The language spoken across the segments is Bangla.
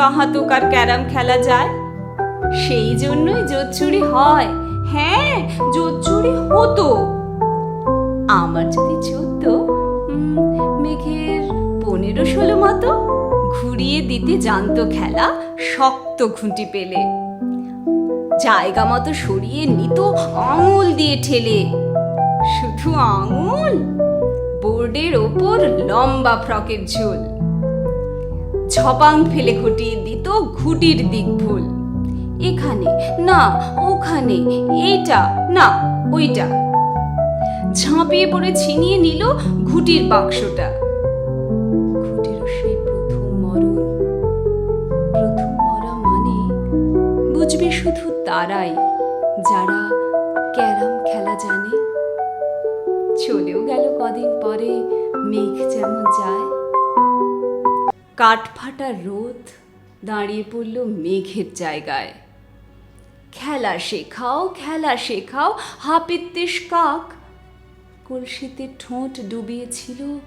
সারা দুপুর কাহা তোকার ক্যারাম খেলা যায়? সেই জন্যই জোচ্চুরি হয়। হ্যাঁ জোচ্চুরি হতো। আমার যদি চোদ্দ মেঘের পনেরো ষোলো মতো ঘুরিয়ে দিতে জানতো খেলা, শক্ত খুঁটি পেলে। জায়গা মতো সরিয়ে নিত, আঙুল দিয়ে ঠেলে। শুধু আঙুল, বোর্ডের ওপর লম্বা ফ্রকের ঝোল। ছপাং ফেলে ঘটিয়ে দিত ঘুটির দিক ভুল এখানে, না, ওখানে, এইটা, না, ওইটা। ঝাঁপিয়ে পড়ে ছিনিয়ে নিল ঘুটির বাক্সটা। সেই প্রথম মরণ। প্রথম মরা মানে বুঝবে শুধু তারাই, যারা ক্যারাম খেলা জানে। চলেও গেল কদিন পরে, মেঘ যেমন যায় কাঠফাটা রোদ দাঁড়িয়ে পড়ল মেঘের জায়গায়। খেলা শেখাও খেলা শেখাও হাপিত্তিস কাক। কলসিতে ঠোঁট ডুবিয়েছিল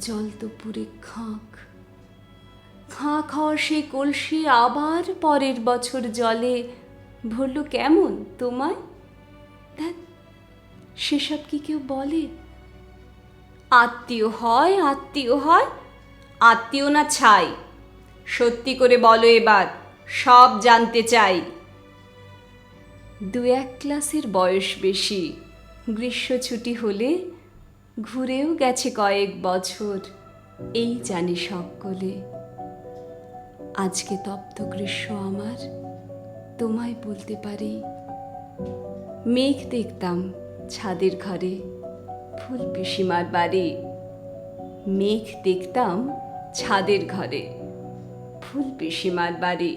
জল তো পুরে খাঁক। খাঁ খাওয়া সে কলসি আবার পরের বছর জলে। ভরল কেমন তোমায়? দেখ সেসব কি কেউ বলে? আত্মীয় হয় আত্মীয় হয় আত্মীয় না ছাই? সত্যি করে বলো এবার, সব জানতে চাই। দু এক ক্লাসের বয়স বেশি, গ্রীষ্ম ছুটি হলে ঘুরেও গেছে কয়েক বছর, এই জানি সকলে। আজকে তপ্ত গ্রীষ্ম আমার, তোমায় বলতে পারি। মেঘ দেখতাম ছাদের ঘরে, ফুল পিসিমার বাড়ি। মেঘ দেখতাম ছাদের ঘরে। ফুল পিসিমার বাড়ি।